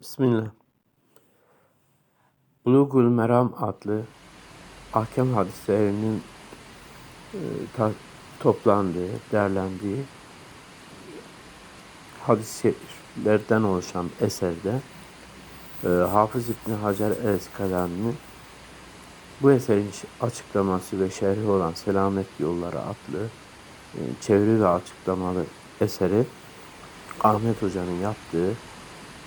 Bismillah. Bulugul Meram adlı ahkam hadislerinin e, toplandığı, değerlendiği hadislerden oluşan eserde e, Hafız İbni Hacer el-Eskalani'nin bu eserin açıklaması ve şerhi olan Selamet Yolları adlı e, çeviri ve açıklamalı eseri Ahmet Hoca'nın yaptığı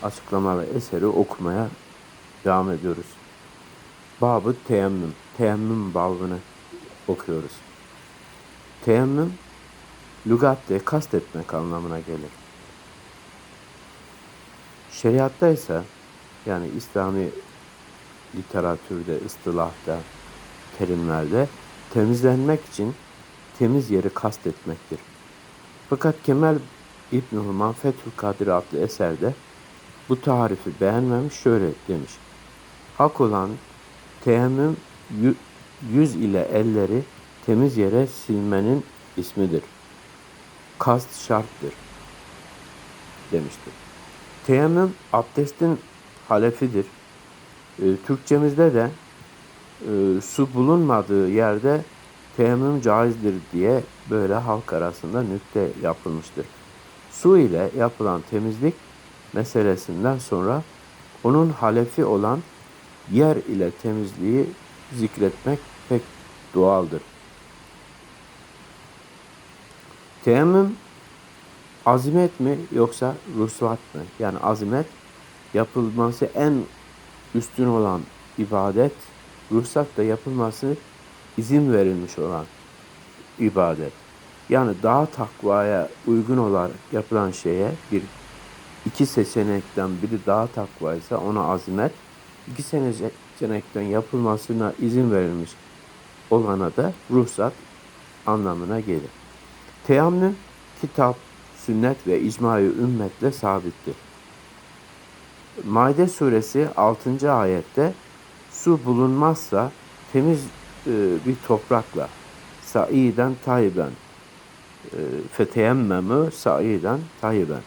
açıklamalı eseri okumaya devam ediyoruz. Babı teyemmüm. Teyemmüm babını okuyoruz. Teyemmüm lügatte kastetmek anlamına gelir. Şeriatta ise yani İslami literatürde, ıstılahta, terimlerde temizlenmek için temiz yeri kastetmektir. Fakat Kemal İbn Human Fethül Kadir adlı eserde bu tarifi beğenmemiş şöyle demiş. Hak olan teyemmüm yü- yüz ile elleri temiz yere silmenin ismidir. Kast şarttır demiştir. Teyemmüm abdestin halefidir. Ee, Türkçemizde de e, su bulunmadığı yerde teyemmüm caizdir diye böyle halk arasında nükte yapılmıştır. Su ile yapılan temizlik meselesinden sonra onun halefi olan yer ile temizliği zikretmek pek doğaldır. Teyemmüm azimet mi yoksa ruhsat mı? Yani azimet yapılması en üstün olan ibadet, ruhsat da yapılması izin verilmiş olan ibadet. Yani daha takvaya uygun olarak yapılan şeye bir iki seçenekten biri daha takva ise ona azimet, iki seçenekten yapılmasına izin verilmiş olana da ruhsat anlamına gelir. Teyemmüm kitap, sünnet ve icma-i ümmetle sabittir. Maide suresi 6. ayette su bulunmazsa temiz e, bir toprakla saiden tayyiben e, feteyemmemü saiden tayyiben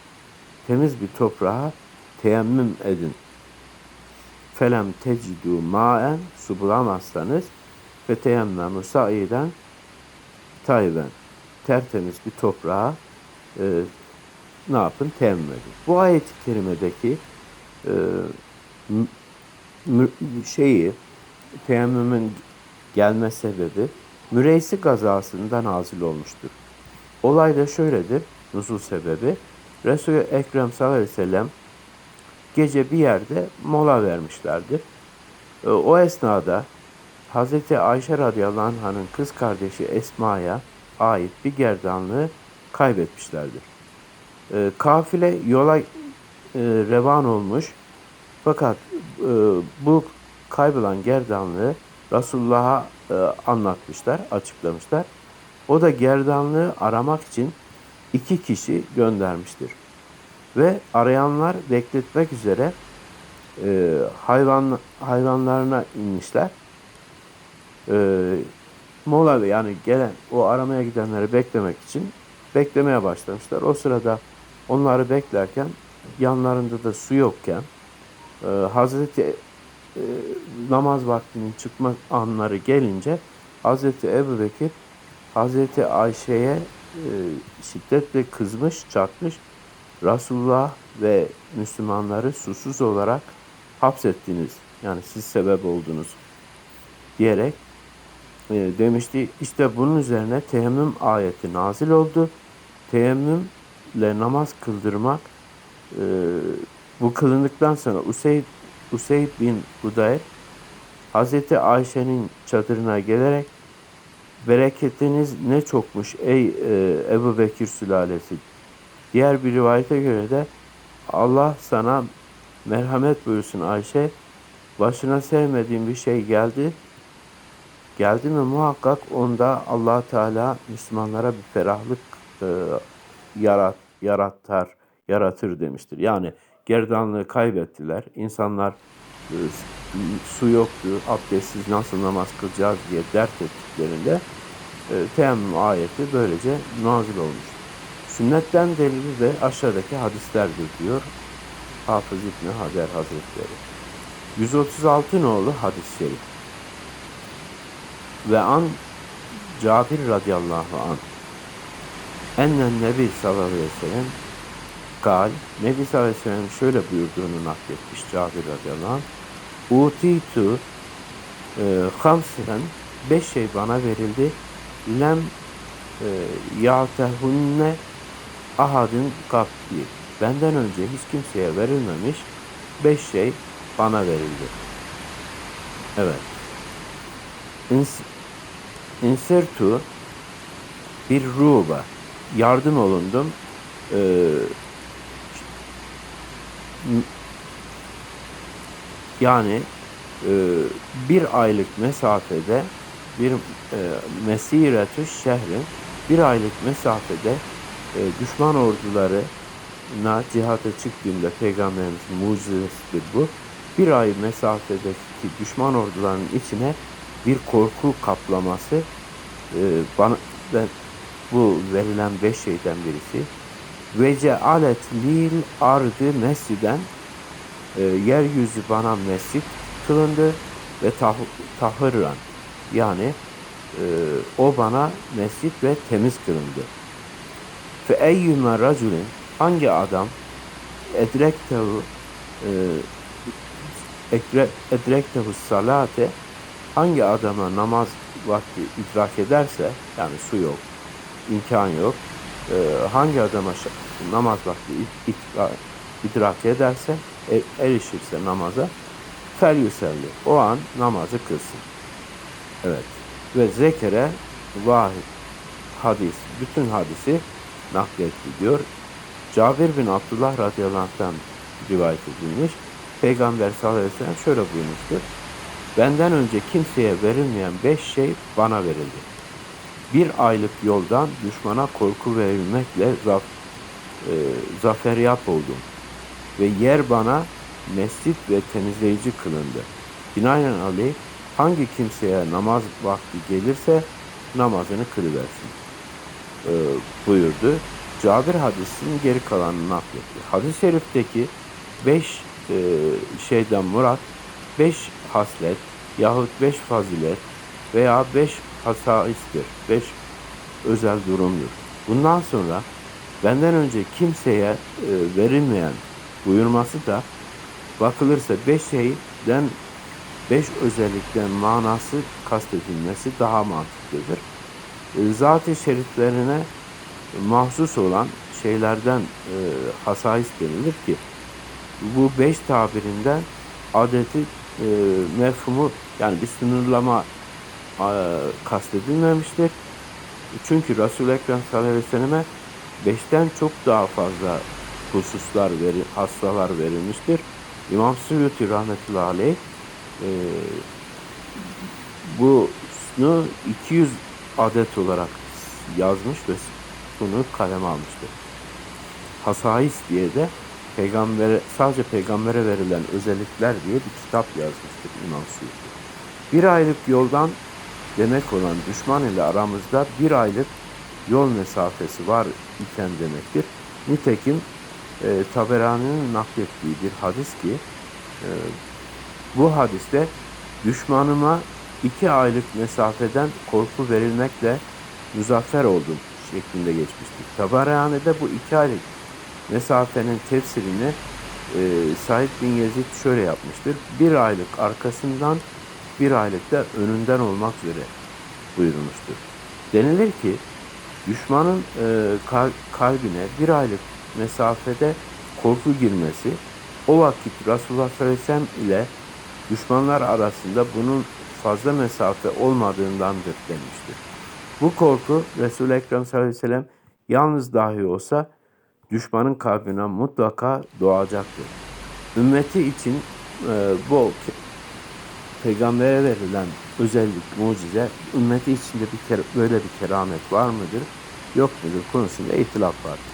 temiz bir toprağa teyemmüm edin. Felem tecidu maen su bulamazsanız feteyemmemü saiden tayyiben tertemiz bir toprağa e, ne yapın? Teyemmüm edin. Bu ayet-i kerimedeki e, şeyi teyemmümün gelme sebebi Müreysi gazasında nazil olmuştur. Olay da şöyledir, nuzul sebebi. Resul-i Ekrem sallallahu aleyhi ve sellem gece bir yerde mola vermişlerdir. E, O esnada Hazreti Ayşe radıyallahu anh'ın kız kardeşi Esma'ya ait bir gerdanlığı kaybetmişlerdir. E, kafile yola e, revan olmuş fakat bu kaybolan gerdanlığı Resulullah'a anlatmışlar, açıklamışlar. O da gerdanlığı aramak için iki kişi göndermiştir. Ve arayanlar bekletmek üzere e, hayvan hayvanlarına inmişler. E, mola yani gelen o aramaya gidenleri beklemek için beklemeye başlamışlar. O sırada onları beklerken yanlarında da su yokken e, Hazreti e, namaz vaktinin çıkma anları gelince Hazreti Ebu Bekir Hazreti Ayşe'ye e, şiddetle kızmış, çarpmış. Resulullah ve Müslümanları susuz olarak hapsettiniz. Yani siz sebep oldunuz diyerek e, demişti. İşte bunun üzerine teyemmüm ayeti nazil oldu. Teyemmümle namaz kıldırmak e, bu kılındıktan sonra Useyd, Useyd bin Hudayr Hazreti Ayşe'nin çadırına gelerek bereketiniz ne çokmuş ey e, Ebu Bekir sülalesi. Diğer bir rivayete göre de Allah sana merhamet buyursun Ayşe. Başına sevmediğin bir şey geldi. Geldi mi muhakkak onda allah Teala Müslümanlara bir ferahlık e, yarat, yarattar, yaratır demiştir. Yani gerdanlığı kaybettiler. İnsanlar su yoktu, abdestsiz nasıl namaz kılacağız diye dert ettiklerinde e, teyemmüm ayeti böylece nazil olmuş. Sünnetten delili de aşağıdaki hadislerdir diyor. Hafız İbni Hacer Hazretleri. 136 nolu hadis-i şerif. Ve an Cabir radıyallahu anh ennen nebi sallallahu aleyhi ve sellem gal Nebi sallallahu aleyhi ve sellem şöyle buyurduğunu nakletmiş Cabir radıyallahu anh utitu e, hamsiren beş şey bana verildi lem e, ya'tehunne ahadın kapli benden önce hiç kimseye verilmemiş beş şey bana verildi. Evet. İns insertu bir ruba yardım olundum. Ee, yani e, bir aylık mesafede bir e, mesiretü şehrin bir aylık mesafede e, düşman ordularına cihada çıktığında peygamberimizin mucizesidir bu. Bir ay mesafedeki düşman ordularının içine bir korku kaplaması e, bana ben bu verilen beş şeyden birisi. Ve cealet lil ardı mesciden e, yeryüzü bana mescit kılındı ve tah tahırran yani e, o bana mescit ve temiz kılındı. Fe eyyüme raculin hangi adam edrektehu e, edrektehu salate hangi adama namaz vakti idrak ederse yani su yok, imkan yok e, hangi adama namaz vakti id- idra- idrak ederse erişirse namaza fel yuselli o an namazı kılsın. Evet. Ve zekere vahid hadis bütün hadisi nakletti diyor. Cabir bin Abdullah radıyallahu anh'tan rivayet edilmiş. Peygamber sallallahu aleyhi ve sellem şöyle buyurmuştur. Benden önce kimseye verilmeyen beş şey bana verildi. Bir aylık yoldan düşmana korku verilmekle zaf, e, zaferyap oldum. Ve yer bana mescit ve temizleyici kılındı. Binaenaleyh hangi kimseye namaz vakti gelirse namazını kılıversin e, buyurdu. Cabir hadisinin geri kalanını nakletti. Hadis-i şerifteki beş e, şeyden murat beş haslet yahut beş fazilet veya beş hasaistir. Beş özel durumdur. Bundan sonra benden önce kimseye e, verilmeyen buyurması da bakılırsa beş şeyden beş özellikten manası kastedilmesi daha mantıklıdır. E, Zat-ı şeriflerine mahsus olan şeylerden e, hasais denilir ki bu beş tabirinden adeti e, mefhumu yani bir sınırlama e, kastedilmemiştir. Çünkü Resul-i Ekrem sallallahu aleyhi ve selleme beşten çok daha fazla hususlar veri, hastalar verilmiştir. İmam Suyuti rahmetullahi aleyh e, bunu 200 adet olarak yazmış ve bunu kaleme almıştır. Hasais diye de peygambere sadece peygambere verilen özellikler diye bir kitap yazmıştır İmam Suyuti. Bir aylık yoldan demek olan düşman ile aramızda bir aylık yol mesafesi var iken demektir. Nitekim e, Taberani'nin naklettiği bir hadis ki e, bu hadiste düşmanıma iki aylık mesafeden korku verilmekle muzaffer oldum şeklinde geçmiştir. Taberani'de bu iki aylık mesafenin tefsirini e, Said bin Yezid şöyle yapmıştır. Bir aylık arkasından bir aylık da önünden olmak üzere buyurmuştur. Denilir ki düşmanın e, kal- kalbine bir aylık mesafede korku girmesi o vakit Resulullah sallallahu aleyhi ve sellem ile düşmanlar arasında bunun fazla mesafe olmadığındandır demiştir. Bu korku Resul-i Ekrem sallallahu aleyhi ve sellem yalnız dahi olsa düşmanın kalbine mutlaka doğacaktır. Ümmeti için e, bu peygambere verilen özellik, mucize, ümmeti içinde bir kere, böyle bir keramet var mıdır, yok mudur konusunda ihtilaf vardır.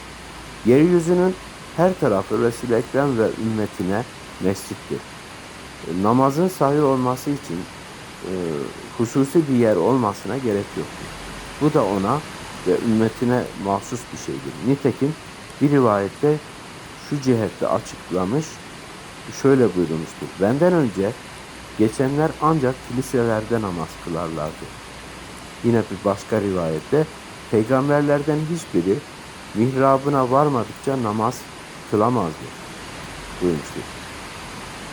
Yeryüzünün her tarafı Resul-i Ekrem ve ümmetine mescittir. E, Namazın sahih olması için e, hususi bir yer olmasına gerek yoktur. Bu da ona ve ümmetine mahsus bir şeydir. Nitekim bir rivayette şu cihette açıklamış, şöyle buyurmuştur. Benden önce geçenler ancak kiliselerde namaz kılarlardı. Yine bir başka rivayette peygamberlerden hiçbiri mihrabına varmadıkça namaz kılamazdı buyurmuştur.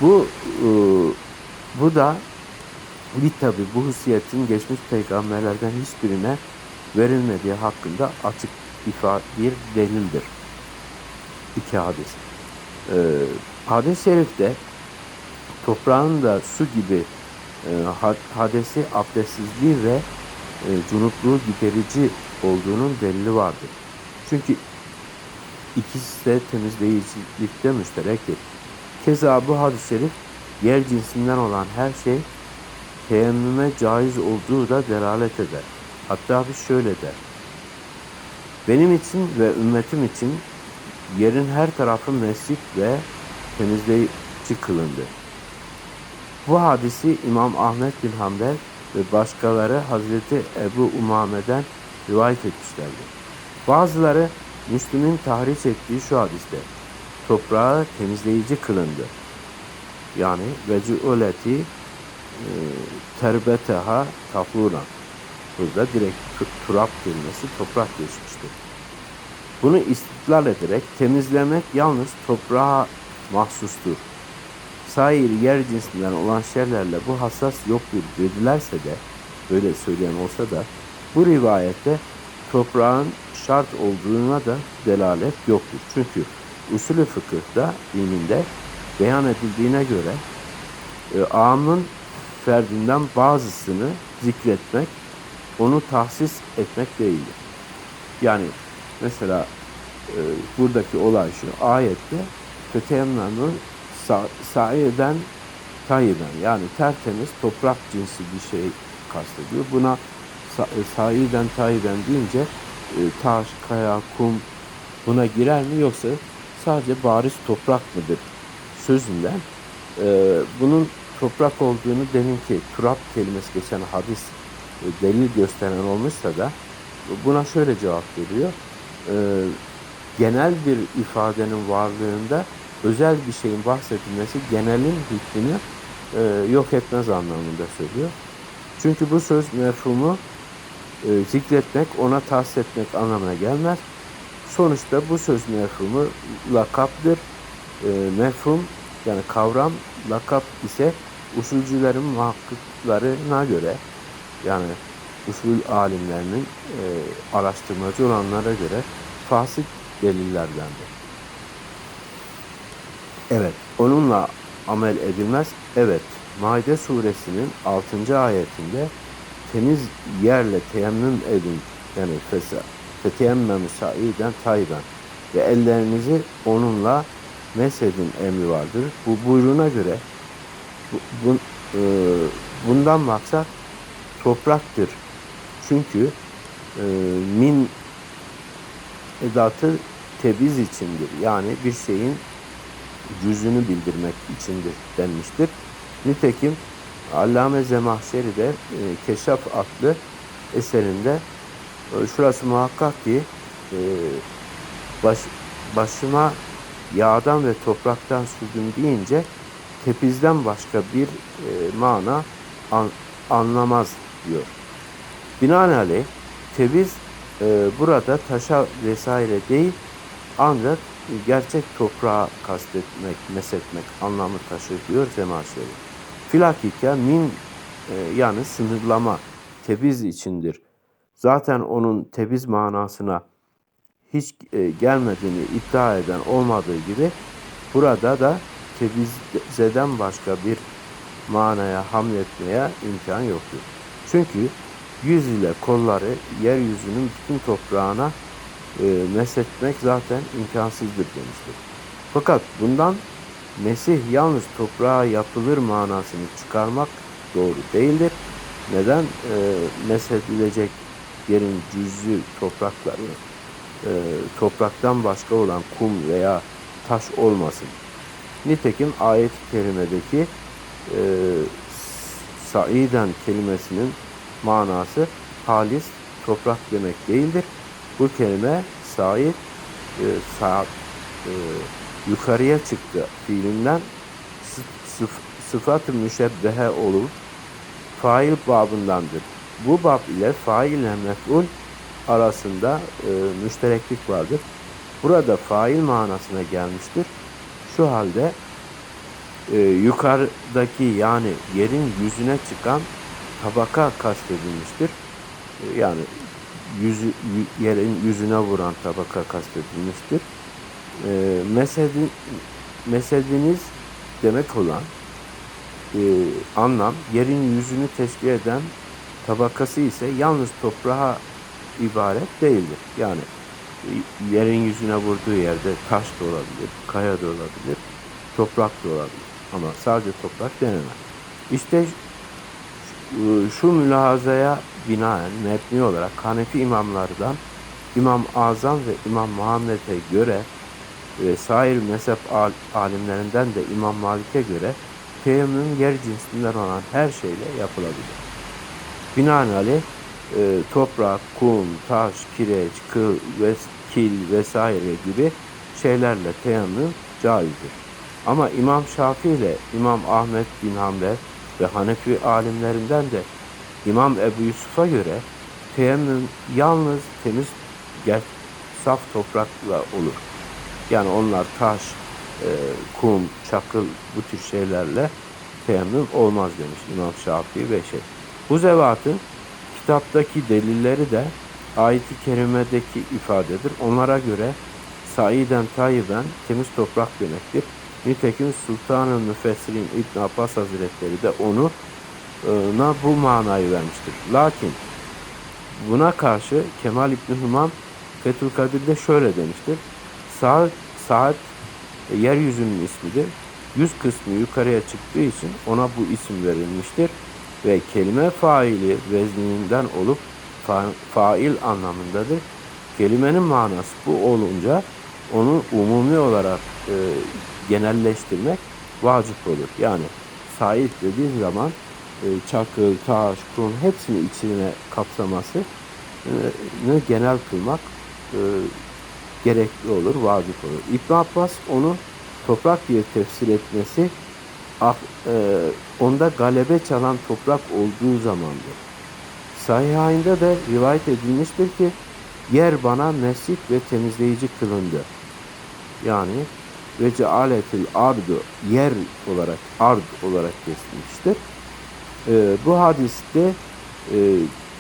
Bu e, bu da bir tabi bu hususiyetin geçmiş peygamberlerden hiçbirine verilmediği hakkında açık ifade bir delildir. İki hadis. Ee, hadis-i şerifte toprağın da su gibi e, hadesi abdestsizliği ve e, cunupluğu giderici olduğunun delili vardır. Çünkü ikisi de temizleyicilikte müşterektir. Keza bu hadis-i şerif yer cinsinden olan her şey teyemmüme caiz olduğu da delalet eder. Hatta bir şöyle der. Benim için ve ümmetim için yerin her tarafı mescit ve temizleyici kılındı. Bu hadisi İmam Ahmet bin Hanbel ve başkaları Hazreti Ebu Umame'den rivayet etmişlerdir. Bazıları Müslüm'ün tahriş ettiği şu hadiste toprağı temizleyici kılındı. Yani vecûleti e, terbeteha tafura. Burada direkt turap kelimesi toprak geçmiştir. Bunu istiklal ederek temizlemek yalnız toprağa mahsustur. Sair yer cinsinden olan şeylerle bu hassas yoktur dedilerse de, böyle söyleyen olsa da, bu rivayette toprağın şart olduğuna da delalet yoktur. Çünkü usulü fıkıhta, dininde beyan edildiğine göre e, amın ferdinden bazısını zikretmek, onu tahsis etmek değildir. Yani mesela e, buradaki olay şu, ayette feteyemmenu sa saiden tayyiben yani tertemiz toprak cinsi bir şey kastediyor. Buna e, saiden tayyiben deyince e, taş, kaya, kum buna girer mi yoksa sadece bariz toprak mıdır sözünden e, bunun toprak olduğunu deminki turap kelimesi geçen hadis delil gösteren olmuşsa da buna şöyle cevap veriyor. Genel bir ifadenin varlığında özel bir şeyin bahsedilmesi genelin hükmünü yok etmez anlamında söylüyor. Çünkü bu söz mefhumu e, zikretmek, ona tahsis etmek anlamına gelmez. Sonuçta bu söz mefhumu lakaptır. E, mefhum yani kavram lakap ise usulcülerin muhakkıklarına göre yani usul alimlerinin e, araştırmacı olanlara göre fasit delillerdendir. Evet, onunla amel edilmez. Evet, Maide suresinin 6. ayetinde temiz yerle teyemmüm edin yani fesa feteyemmem saiden tayben ve ellerinizi onunla mesedin emri vardır. Bu buyruğuna göre bu, bu, e, bundan maksat topraktır. Çünkü e, min edatı tebiz içindir. Yani bir şeyin yüzünü bildirmek içindir denmiştir. Nitekim Allame Zemahşeri de e, Keşaf adlı eserinde e, şurası muhakkak ki e, baş, başıma yağdan ve topraktan sürdüm deyince tepizden başka bir e, mana an, anlamaz diyor. Binaenaleyh tebiz e, burada taşa vesaire değil ancak gerçek toprağa kastetmek, mesetmek anlamı taşır diyor Zemahşeri. Filakika min e, yani sınırlama, tebiz içindir. Zaten onun tebiz manasına hiç e, gelmediğini iddia eden olmadığı gibi burada da tebizeden başka bir manaya hamletmeye imkan yoktur. Çünkü yüz ile kolları yeryüzünün bütün toprağına e, meshetmek zaten imkansızdır demiştir. Fakat bundan Mesih yalnız toprağa yapılır manasını çıkarmak doğru değildir. Neden? E, meshedilecek yerin cüzü toprakları e, topraktan başka olan kum veya taş olmasın. Nitekim ayet-i kerimedeki e, saiden kelimesinin manası halis toprak demek değildir. Bu kelime said e, saat e, yukarıya çıktı fiilinden sıf- sıfat-ı müşebbehe olur. Fail babındandır. Bu bab ile fail ile mef'ul arasında e, müştereklik vardır. Burada fail manasına gelmiştir. Şu halde e, yukarıdaki yani yerin yüzüne çıkan tabaka kastedilmiştir. E, yani yüzü, yerin yüzüne vuran tabaka kastedilmiştir. E, mezhebi, mezhebiniz demek olan e, anlam yerin yüzünü teşkil eden tabakası ise yalnız toprağa ibaret değildir. Yani e, yerin yüzüne vurduğu yerde taş da olabilir, kaya da olabilir, toprak da olabilir. Ama sadece toprak denemez. İşte e, şu mülahazaya binaen metni olarak Hanefi imamlardan İmam Azam ve İmam Muhammed'e göre ve sair mezhep al- alimlerinden de İmam Malik'e göre teyemmüm yer cinsinden olan her şeyle yapılabilir. Binaenaleyh e, toprak, kum, taş, kireç, kıl, ve, kil vesaire gibi şeylerle teyemmüm caizdir. Ama İmam Şafii ile İmam Ahmet bin Hanbel ve Hanefi alimlerinden de İmam Ebu Yusuf'a göre teyemmüm yalnız temiz saf toprakla olur. Yani onlar taş, e, kum, çakıl bu tür şeylerle teyemmüm olmaz demiş İmam Şafii ve şey. Bu zevatın kitaptaki delilleri de ayet-i kerimedeki ifadedir. Onlara göre saiden tayyiben temiz toprak demektir. Nitekim Sultan-ı Müfessirin İbn Abbas Hazretleri de onu e, na bu manayı vermiştir. Lakin buna karşı Kemal İbn Humam Fethül Kadir'de şöyle demiştir. Saat, saat e, yeryüzünün ismidir. Yüz kısmı yukarıya çıktığı için ona bu isim verilmiştir. Ve kelime faili vezninden olup fa- fail anlamındadır. Kelimenin manası bu olunca onu umumi olarak e, genelleştirmek vacip olur. Yani sahip dediğin zaman e, çakıl, taş, kum hepsini içine kapsaması e, ne genel kılmak e, gerekli olur, vacip olur. İbn Abbas onu toprak diye tefsir etmesi ah, e, onda galebe çalan toprak olduğu zamandır. Sahihayinde de rivayet edilmiştir ki yer bana mescit ve temizleyici kılındı. Yani ve cealetil ardu yer olarak ard olarak kesilmiştir. E, bu hadiste e,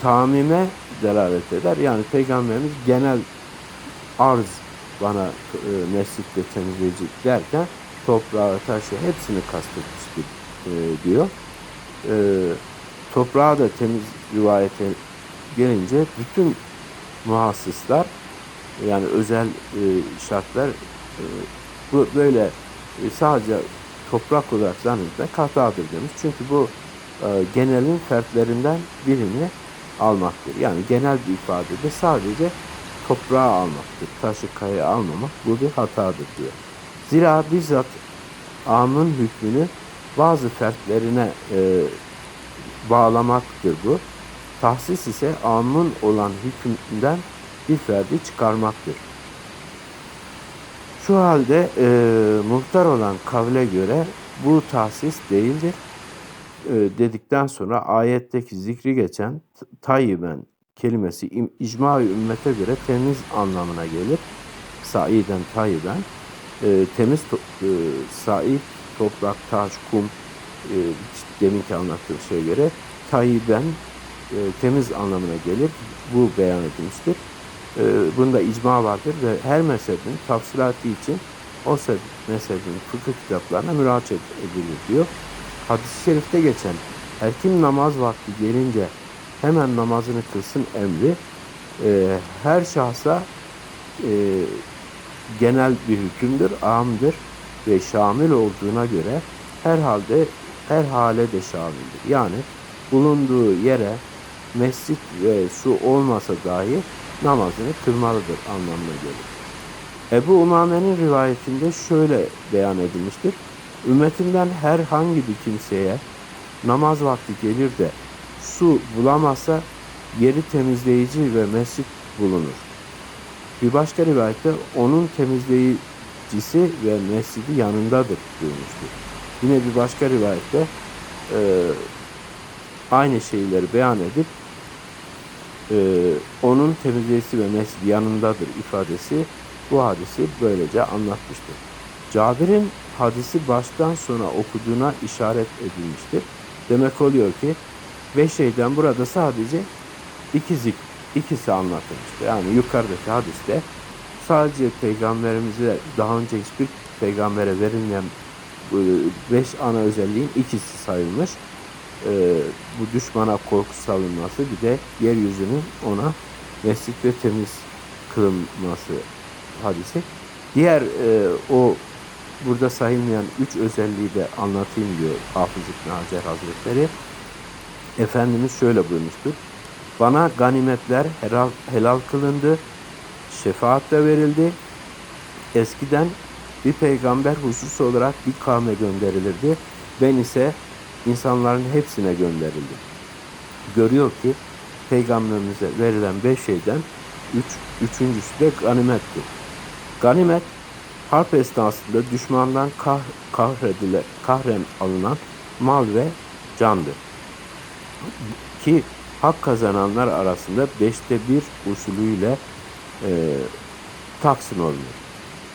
tamime delalet eder. Yani Peygamberimiz genel arz bana e, mescit ve temizleyici derken toprağı, taşı hepsini kastetmiştir e, diyor. E, toprağı da temiz rivayete gelince bütün muhassıslar yani özel e, şartlar e, bu böyle e, sadece toprak olarak zannetmek hatadır demiş. Çünkü bu e, genelin fertlerinden birini almaktır. Yani genel bir ifadede sadece toprağı almaktır. Taşı kaya almamak bu bir hatadır diyor. Zira bizzat amın hükmünü bazı fertlerine e, bağlamaktır bu. Tahsis ise amın olan hükmünden bir ferdi çıkarmaktır. Şu halde e, muhtar olan kavle göre bu tahsis değildir. E, dedikten sonra ayetteki zikri geçen tayyiben kelimesi im- icma-i ümmete göre temiz anlamına gelir. Saiden tayyiben. E, temiz to- e, said, toprak, taş, kum e, deminki anlattığım şeye göre tayyiben e, temiz anlamına gelir. Bu beyan edilmiştir. E, bunda icma vardır ve her mezhebin tafsilatı için o mezhebin fıkıh kitaplarına müracaat edilir diyor. Hadis-i şerifte geçen her kim namaz vakti gelince hemen namazını kılsın emri e, her şahsa e, genel bir hükümdür, amdır ve şamil olduğuna göre herhalde her hale de şamildir. Yani bulunduğu yere mescit ve su olmasa dahi namazını kılmalıdır anlamına gelir. Ebu Umame'nin rivayetinde şöyle beyan edilmiştir. Ümmetimden herhangi bir kimseye namaz vakti gelir de su bulamazsa yeri temizleyici ve mescit bulunur. Bir başka rivayette onun temizleyicisi ve mescidi yanındadır diyormuştur. Yine bir başka rivayette e, aynı şeyleri beyan edip e, onun temizleyicisi ve mescid yanındadır ifadesi bu hadisi böylece anlatmıştır. Cabir'in hadisi baştan sona okuduğuna işaret edilmiştir. Demek oluyor ki beş şeyden burada sadece iki zik, ikisi anlatılmıştır. Yani yukarıdaki hadiste sadece peygamberimize daha önce hiçbir peygambere verilmeyen bu beş ana özelliğin ikisi sayılmış. Ee, bu düşmana korku salınması bir de yeryüzünün ona mescit ve temiz kılınması hadisi. Diğer e, o burada sayılmayan üç özelliği de anlatayım diyor Hafız İbn Hacer Hazretleri. Efendimiz şöyle buyurmuştur. Bana ganimetler helal, helal kılındı, şefaat de verildi. Eskiden bir peygamber husus olarak bir kavme gönderilirdi. Ben ise insanların hepsine gönderildim. Görüyor ki peygamberimize verilen beş şeyden üç, üçüncüsü de ganimettir. Ganimet harp esnasında düşmandan kah, kahredile, kahren alınan mal ve candır. Ki hak kazananlar arasında beşte bir usulüyle e, taksim olunur.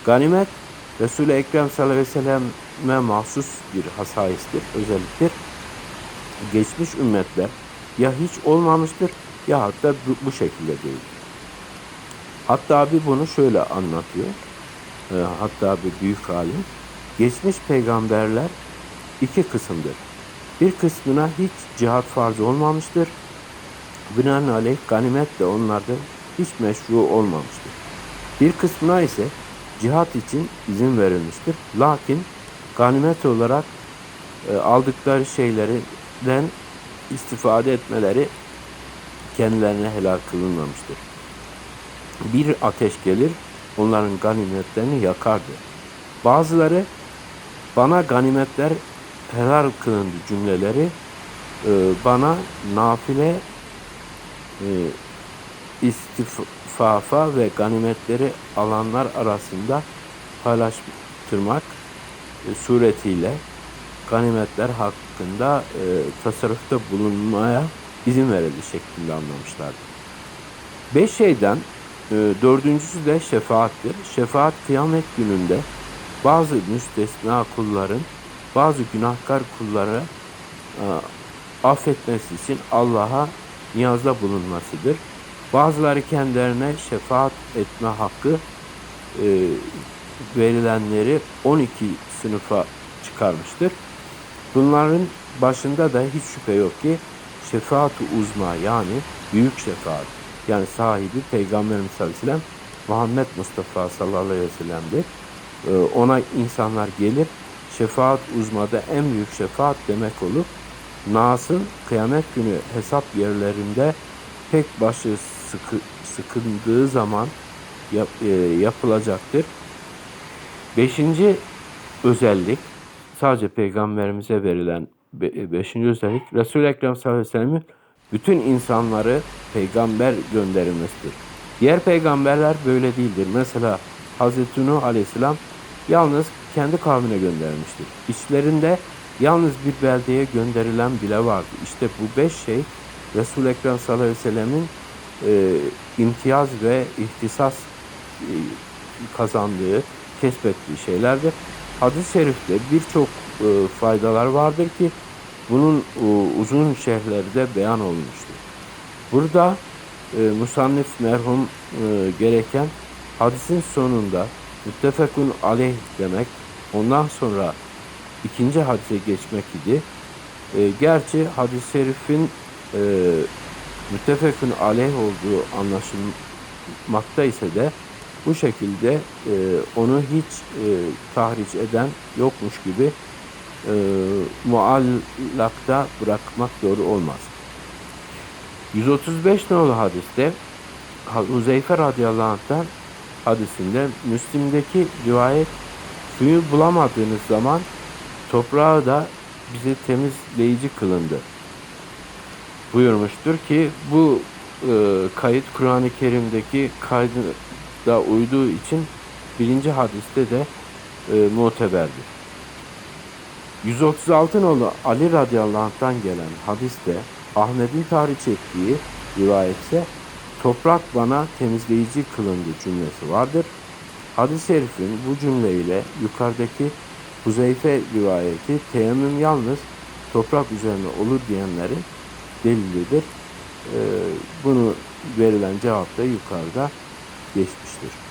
Ganimet Resul-i Ekrem sallallahu aleyhi ve selleme mahsus bir hasayistir, özelliktir. Geçmiş ümmetler ya hiç olmamıştır ya hatta bu, bu şekilde değil. Hatta bir bunu şöyle anlatıyor. E, hatta bir büyük alim. Geçmiş peygamberler iki kısımdır. Bir kısmına hiç cihat farz olmamıştır. Binaenaleyh ganimet de onlarda hiç meşru olmamıştır. Bir kısmına ise cihat için izin verilmiştir. Lakin ganimet olarak e, aldıkları şeylerden istifade etmeleri kendilerine helal kılınmamıştır. Bir ateş gelir, onların ganimetlerini yakardı. Bazıları bana ganimetler helal kılındı cümleleri e, bana nafile e, istifafa ve ganimetleri alanlar arasında paylaştırmak e, suretiyle ganimetler hakkında e, tasarrufta bulunmaya izin verildi şeklinde anlamışlardı. Beş şeyden e, dördüncüsü de şefaattir. Şefaat kıyamet gününde bazı müstesna kulların bazı günahkar kulları e, affetmesi için Allah'a niyazda bulunmasıdır. Bazıları kendilerine şefaat etme hakkı e, verilenleri 12 sınıfa çıkarmıştır. Bunların başında da hiç şüphe yok ki şefaat-ı uzma yani büyük şefaat yani sahibi Peygamberimiz sallallahu aleyhi ve sellem Muhammed Mustafa sallallahu aleyhi ve sellem'dir. E, ona insanlar gelir şefaat uzmada en büyük şefaat demek olur. Nas'ın kıyamet günü hesap yerlerinde pek başı sıkı, sıkındığı zaman yap, e, yapılacaktır. Beşinci özellik sadece peygamberimize verilen be, beşinci özellik Resul-i Ekrem sallallahu aleyhi ve bütün insanları peygamber gönderilmesidir. Diğer peygamberler böyle değildir. Mesela Hazreti Nuh aleyhisselam yalnız kendi kavmine göndermiştir. İçlerinde yalnız bir beldeye gönderilen bile vardı. İşte bu beş şey Resul-i Ekrem sallallahu aleyhi ve sellemin e, imtiyaz ve ihtisas e, kazandığı, kesbettiği şeylerdir. Hadis-i şerifte birçok e, faydalar vardır ki bunun e, uzun şerhleri de beyan olmuştur. Burada e, musannif merhum e, gereken hadisin sonunda müttefekun aleyh demek ondan sonra ikinci hadise geçmek idi. E, gerçi hadis-i şerifin e, müttefekun aleyh olduğu anlaşılmakta ise de bu şekilde e, onu hiç e, tahriş eden yokmuş gibi e, muallakta bırakmak doğru olmaz. 135 nolu hadiste Huzeyfe radıyallahu anh'tan hadisinde Müslim'deki rivayet suyu bulamadığınız zaman toprağı da bize temizleyici kılındı. Buyurmuştur ki bu e, kayıt Kur'an-ı Kerim'deki kayda uyduğu için birinci hadiste de e, muteberdir. 136 nolu Ali radıyallahu anh'tan gelen hadiste Ahmet'in tarih çektiği rivayetse toprak bana temizleyici kılındı cümlesi vardır. Hadis-i şerifin bu cümleyle yukarıdaki Huzeyfe rivayeti teyemmüm yalnız toprak üzerine olur diyenlerin delilidir. Ee, bunu verilen cevap da yukarıda geçmiştir.